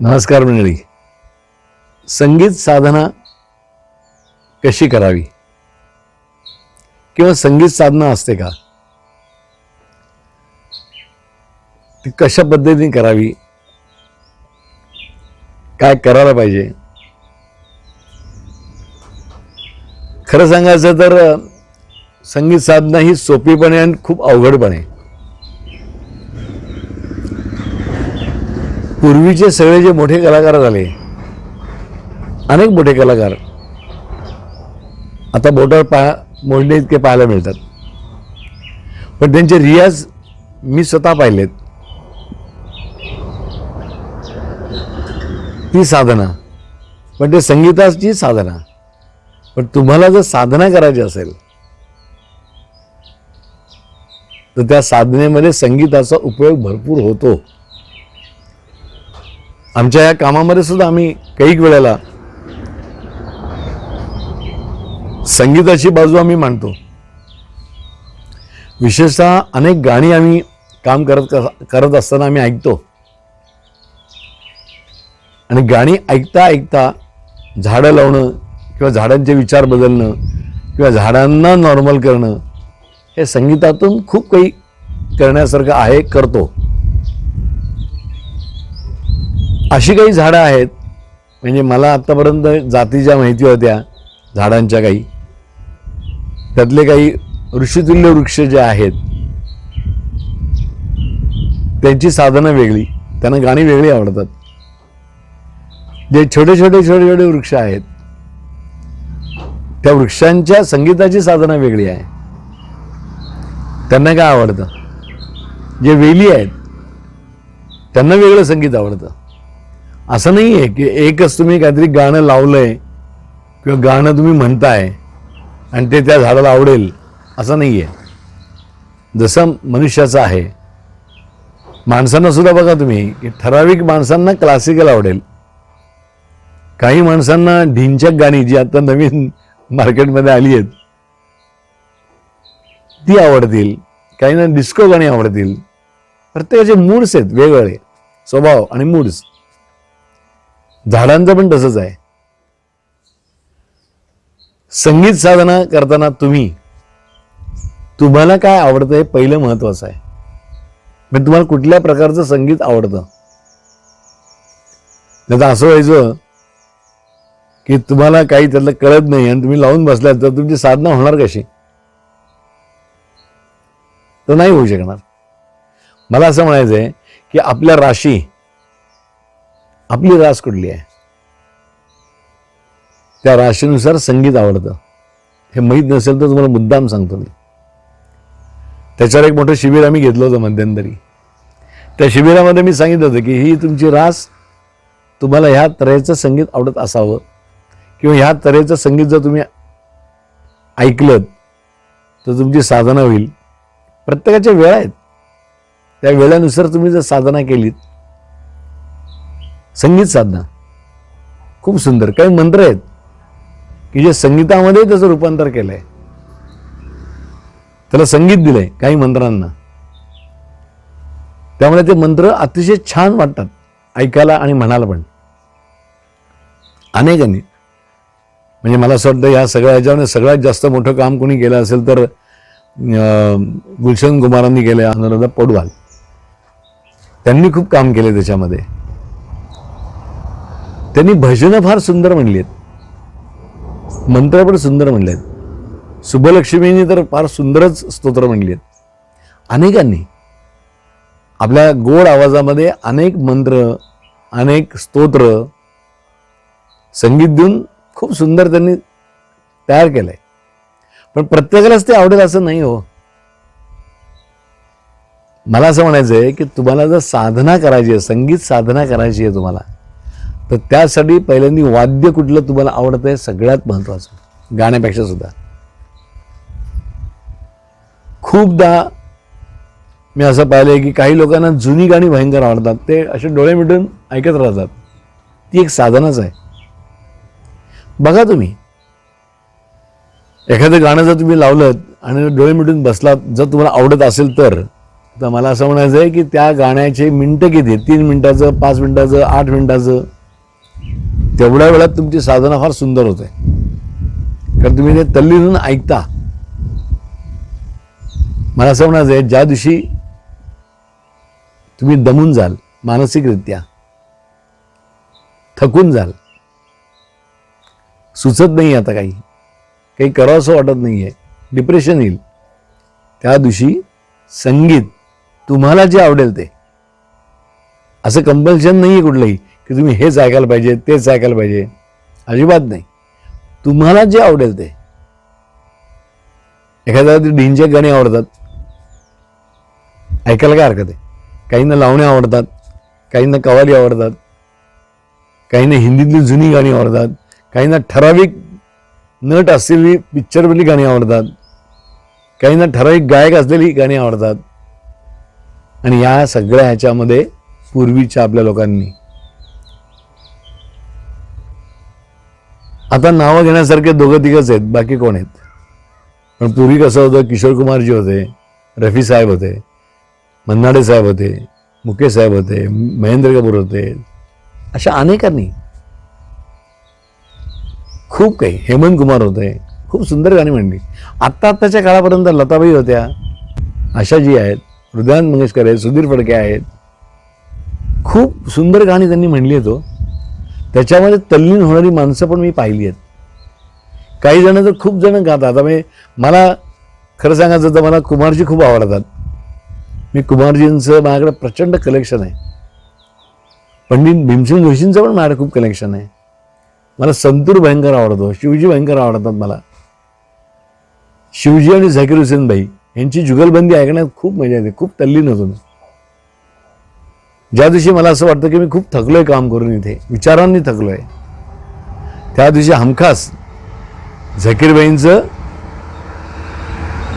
नमस्कार मंडळी. संगीत साधना कशी करावी? किंवा संगीत साधना असते का? ती कशा पद्धतीने करावी? काय करायला पाहिजे? खरं सांगायचं तर संगीत साधना ही सोपी पण आहे आणि खूप अवघड पण आहे पूर्वीचे सगळे जे मोठे कलाकार झाले अनेक मोठे कलाकार आता बोटावर पा मोडणे इतके पाहायला मिळतात. पण त्यांचे रियाज मी स्वतः पाहिलेत. ती साधना. पण ते संगीताची साधना. पण तुम्हाला जर साधना करायची असेल तर त्या साधनेमध्ये संगीताचा उपयोग भरपूर होतो. आमच्या या कामामध्ये सुद्धा आम्ही काही वेळेला संगीताची बाजू आम्ही मांडतो. विशेषतः अनेक गाणी आम्ही काम करत करत असताना आम्ही ऐकतो. आणि गाणी ऐकता ऐकता झाडं लावणं किंवा झाडांचे विचार बदलणं किंवा झाडांना नॉर्मल करणं हे संगीतातून खूप काही करण्यासारखं आहे करतो. अशी काही झाडं आहेत म्हणजे मला आत्तापर्यंत जाती ज्या माहिती होत्या झाडांच्या काही. त्यातले काही ऋषितुल्य वृक्ष जे आहेत त्यांची साधनं वेगळी त्यांना गाणी वेगळी आवडतात. जे छोटे छोटे छोटे छोटे वृक्ष आहेत त्या वृक्षांच्या संगीताची साधना वेगळी आहे. त्यांना काय आवडतं? जे वेली आहेत त्यांना वेगळं संगीत आवडतं. असं नाही आहे की एकच तुम्ही काहीतरी गाणं लावलंय किंवा गाणं तुम्ही म्हणताय आणि ते त्या झाडाला आवडेल असं नाही आहे जसं मनुष्याचं आहे. माणसांना सुद्धा बघा तुम्ही की ठराविक माणसांना क्लासिकल आवडेल. काही माणसांना ढिंचक गाणी जी आता नवीन मार्केटमध्ये आली आहेत ती आवडतील. काहींना डिस्को गाणी आवडतील. प्रत्येकाचे मूड्स आहेत वेगवेगळे. स्वभाव आणि मूड्स झाडांचं पण तसंच आहे. संगीत साधना करताना तुम्ही तुम्हाला काय आवडतं हे पहिलं महत्वाचं आहे. म्हणजे तुम्हाला कुठल्या प्रकारचं संगीत आवडतं? नाही तर असं व्हायचं की तुम्हाला काही त्यातलं कळत नाही आणि तुम्ही लावून बसल्यात तर तुमची साधना होणार कशी? तर नाही होऊ शकणार. मला असं म्हणायचं आहे की आपल्या राशी आपली रास कुठली आहे? त्या राशीनुसार संगीत आवडतं. हे माहीत नसेल तर तुम्हाला मुद्दाम सांगतो मी. त्याच्यावर एक मोठं शिबिर आम्ही घेतलं होतं मध्यंतरी. त्या शिबिरामध्ये मी सांगितलं होतं की ही तुमची रास तुम्हाला ह्या तऱ्हेचं संगीत आवडत असावं. किंवा ह्या तऱ्हेचं संगीत जर तुम्ही ऐकलं तर तुमची साधना होईल. प्रत्येकाच्या वेळा आहेत. त्या वेळानुसार तुम्ही जर साधना केलीत संगीत साधना. खूप सुंदर. काही मंत्र आहेत की जे संगीतामध्ये त्याचं रूपांतर केलंय. त्याला संगीत दिलंय काही मंत्रांना. त्यामुळे ते मंत्र अतिशय छान वाटतात ऐकायला आणि म्हणायला पण. अनेकांनी म्हणजे मला असं वाटतं या सगळ्या ह्याच्यामध्ये सगळ्यात जास्त मोठं काम कोणी केलं असेल तर अं, गुलशन कुमारांनी केलं अनुराधा पडवाल. त्यांनी खूप काम केले त्याच्यामध्ये. त्यांनी भजनं फार सुंदर म्हणली आहेत. मंत्र पण सुंदर म्हणले आहेत. शुभलक्ष्मींनी तर फार सुंदरच स्तोत्र म्हणली आहेत. अनेकांनी आपल्या गोड आवाजामध्ये अनेक मंत्र अनेक स्तोत्र संगीत देऊन खूप सुंदर त्यांनी तयार केलंय. पण प्रत्येकालाच ते आवडेल असं नाही हो. मला असं म्हणायचं आहे की तुम्हाला जर साधना करायची आहे संगीत साधना करायची आहे तुम्हाला तर त्यासाठी पहिल्यांदा वाद्य कुठलं तुम्हाला आवडतं आहे सगळ्यात महत्त्वाचं गाण्यापेक्षा सुद्धा. खूपदा मी असं पाहिलंय की काही लोकांना जुनी गाणी भयंकर आवडतात. ते असे डोळे मिटून ऐकत राहतात. ती एक साधनच आहे. बघा तुम्ही. एखादं गाणं जर तुम्ही लावलं आणि डोळे मिटून बसलात जर तुम्हाला आवडत असेल तर तर मला असं म्हणायचं आहे की त्या गाण्याचे मिनटं किती? तीन मिनटाचं पाच मिनिटाचं आठ मिनिटाचं तेवढ्या वेळात तुमची साधना फार सुंदर होते. कारण तुम्ही ते तल्लीन ऐकता. मला असं म्हणायचं आहे ज्या दिवशी तुम्ही दमून जाल मानसिकरित्या थकून जाल सुचत नाही आता काही काही करावं असं वाटत नाही आहे डिप्रेशन येईल त्या दिवशी संगीत तुम्हाला जे आवडेल ते. असं कंपल्शन नाही आहे कुठलंही. की तुम्ही हेच ऐकायला पाहिजे तेच ऐकायला पाहिजे. अजिबात नाही. तुम्हाला जे आवडेल ते. एखाद्या ढिंचे गाणी आवडतात. ऐकायला काय हरकत आहे? काहींना लावणे आवडतात काहींना कवाली आवडतात काहींना हिंदीतली जुनी गाणी आवडतात काहींना ठराविक नट असलेली पिक्चरमधली गाणी आवडतात काहींना ठराविक गायक असलेली गाणी आवडतात. आणि या सगळ्या ह्याच्यामध्ये पूर्वीच्या आपल्या लोकांनी आता नावं घेण्यासारखे दोघं तिघच आहेत बाकी कोण आहेत? पण पूर्वी कसं होतं किशोर कुमारजी होते रफी साहेब होते मन्नाडे साहेब होते मुकेश साहेब होते महेंद्र कपूर होते अशा अनेकांनी खूप काही. हेमंत कुमार होते खूप सुंदर गाणी म्हणली. आत्ता आत्ताच्या काळापर्यंत लताबाई होत्या आशाजी आहेत हृदयान मंगेशकर आहेत सुधीर फडके आहेत खूप सुंदर गाणी त्यांनी म्हणली आहेत हो. त्याच्यामध्ये तल्लीन होणारी माणसं पण मी पाहिली आहेत. काही जण तर खूप जण गातात. आता म्हणजे मला खरं सांगायचं तर मला कुमारजी खूप आवडतात. मी कुमारजींचं माझ्याकडे प्रचंड कलेक्शन आहे. पंडित भीमसेन जोशींचं पण माझ्याकडे खूप कलेक्शन आहे. मला संतूर भयंकर आवडतो शिवजी भयंकर आवडतात मला. शिवजी आणि झाकीर हुसेन भाई यांची जुगलबंदी ऐकण्यात खूप मजा येते खूप तल्लीन होतो मी. ज्या दिवशी मला असं वाटतं की मी खूप थकलोय काम करून इथे विचारांनी थकलोय त्या दिवशी हमखास झकीरबाईंचं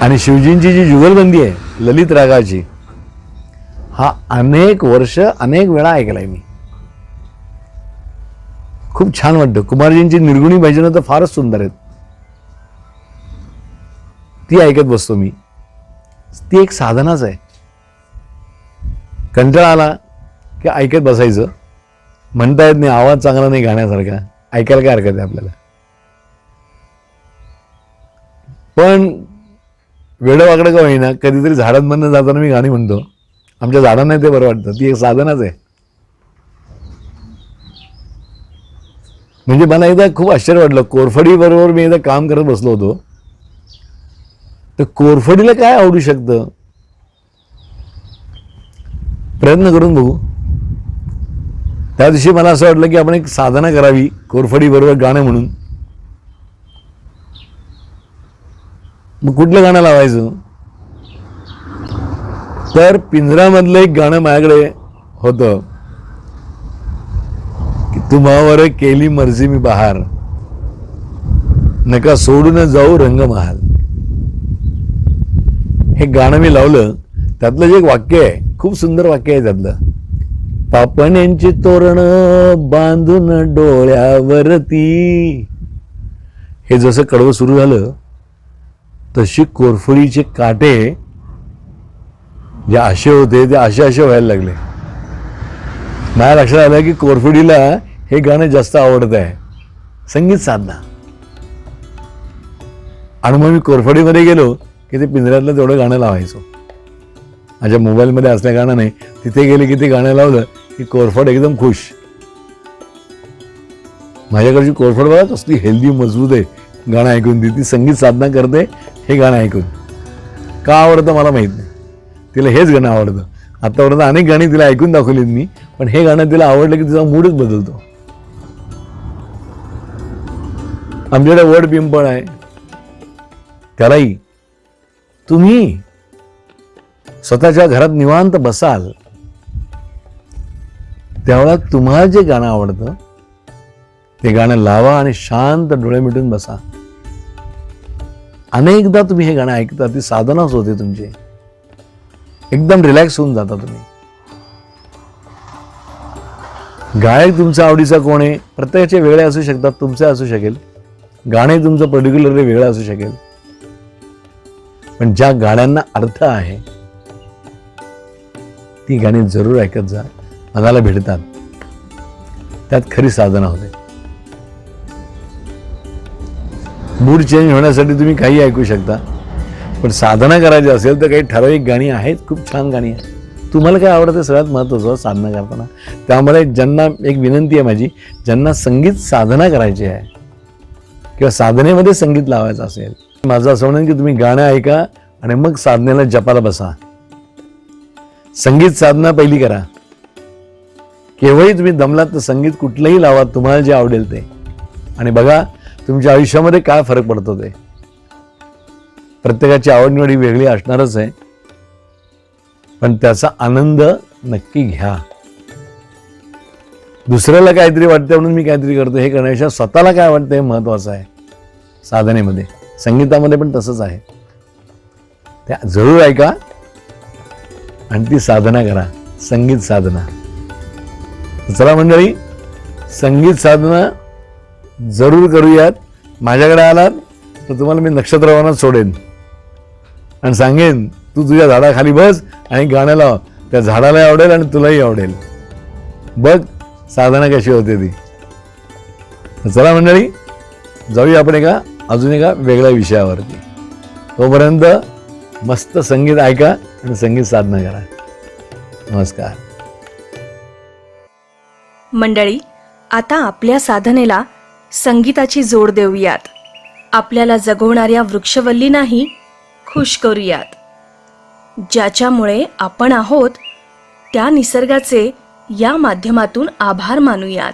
आणि शिवजींची जी जुगलबंदी आहे ललित रागाची हा अनेक वर्ष अनेक वेळा ऐकलाय मी. खूप छान वाटतं. कुमारजींची निर्गुणी भजनं तर फारच सुंदर आहेत. ती ऐकत बसतो मी. ती एक साधनाच आहे. कंटाळा आला की ऐकत बसायचं. म्हणता येत नाही आवाज चांगला नाही गाण्यासारखा. ऐकायला काय हरकत आहे आपल्याला? पण वेडवाकडं का होईना कधीतरी झाडांमधनं जाताना मी गाणी म्हणतो. आमच्या झाडांना ते बरं वाटतं. ती एक साधनच आहे. म्हणजे मला एकदा खूप आश्चर्य वाटलं. कोरफडी बरोबर मी एकदा काम करत बसलो होतो. तर कोरफडीला काय आवडू शकतं? प्रयत्न करून बघू. त्या दिवशी मला असं वाटलं की आपण एक साधना करावी कोरफडी बरोबर गाणं म्हणून. मग कुठलं गाणं लावायचं? तर पिंजरामधलं एक गाणं माझ्याकडे होतं. की तुम्हावर केली मर्जी मी बहार. नका सोडून जाऊ रंगमहाल. हे गाणं मी लावलं. त्यातलं जे एक वाक्य आहे खूप सुंदर वाक्य आहे त्यातलं. पापण्यांची तोरण बांधून डोळ्यावरती. हे जसं कडवं सुरू झालं तशी कोरफडीचे काटे जे आशे होते ते असे असे व्हायला लागले. माझ्या लक्षात आलं की कोरफडीला हे गाणं जास्त आवडत आहे. संगीत साधना. आणि मग मी कोरफडीमध्ये गेलो की ते पिंजऱ्यातलं तेवढं गाणं लावायचो. माझ्या मोबाईलमध्ये असल्या गाणं तिथे गेले की ते गाणं लावलं की कोरफड एकदम खुश. माझ्याकडची कोरफड बघा कसली हेल्दी मजबूत आहे. गाणं ऐकून ती ती संगीत साधना करते हे गाणं ऐकून. का आवडतं मला माहीत नाही. तिला हेच गाणं आवडतं. आत्तापर्यंत अनेक गाणी तिला ऐकून दाखवलीत मी पण हे गाणं तिला आवडलं की तिचा मूडच बदलतो. आमच्याकडे वड पिंपळ आहे. त्यालाही तुम्ही स्वतःच्या घरात निवांत बसाल. त्यावेळेला तुम्हाला जे गाणं आवडतं ते गाणं लावा आणि शांत डोळे मिटून बसा. अनेकदा तुम्ही हे गाणं ऐकता ती साधनाच होते तुमची. एकदम रिलॅक्स होऊन जाता तुम्ही. गायक तुमचा आवडीचा कोण आहे? प्रत्येकाचे वेगळे असू शकतात तुमचे असू शकेल. गाणे तुमचं पर्टिक्युलरली वेगळं असू शकेल. पण ज्या गाण्यांना अर्थ आहे ती गाणी जरूर ऐकत जा. मनाला भेटतात त्यात खरी साधना होते. मूड चेंज होण्यासाठी तुम्ही काही ऐकू शकता. पण साधना करायची असेल तर काही ठराविक गाणी आहेत खूप छान गाणी आहेत. तुम्हाला काय आवडतं सगळ्यात महत्त्वाचं साधना करताना. त्यामुळे ज्यांना एक विनंती आहे माझी ज्यांना संगीत साधना करायची आहे किंवा साधनेमध्ये संगीत लावायचं असेल माझं असं म्हणेन की तुम्ही गाणं ऐका आणि मग साधनेला जपाला बसा. संगीत साधना पहिली करा. केव्हाही तुम्ही दमलात तर संगीत कुठलंही लावा तुम्हाला जे आवडेल ते. आणि बघा तुमच्या आयुष्यामध्ये काय फरक पडतो ते. प्रत्येकाची आवडनिवडी वेगळी असणारच आहे. पण त्याचा आनंद नक्की घ्या. दुसऱ्याला काहीतरी वाटतं म्हणून मी काहीतरी करतो हे करण्यापेक्षा स्वतःला काय वाटतं हे महत्त्वाचं आहे. साधनेमध्ये. संगीतामध्ये पण तसंच आहे. त्या जरूर ऐका. आणि ती साधना करा. संगीत साधना. चला मंडळी संगीत साधना जरूर करूयात. माझ्याकडे आलात तर तुम्हाला मी नक्षत्रवानात सोडेन. आणि सांगेन तू तुझ्या झाडाखाली बस आणि गाणं लाव. त्या झाडालाही आवडेल आणि तुलाही आवडेल. बघ साधना कशी होते ती. चला मंडळी जाऊया आपण एका अजून एका वेगळ्या विषयावरती. तोपर्यंत मस्त संगीत ऐका आणि संगीत साधना करा. नमस्कार. मंडळी आता आपल्या साधनेला संगीताची जोड देऊयात. आपल्याला जगवणाऱ्या वृक्षवल्लींनाही खुश करूयात. ज्याच्यामुळे आपण आहोत त्या निसर्गाचे या माध्यमातून आभार मानूयात.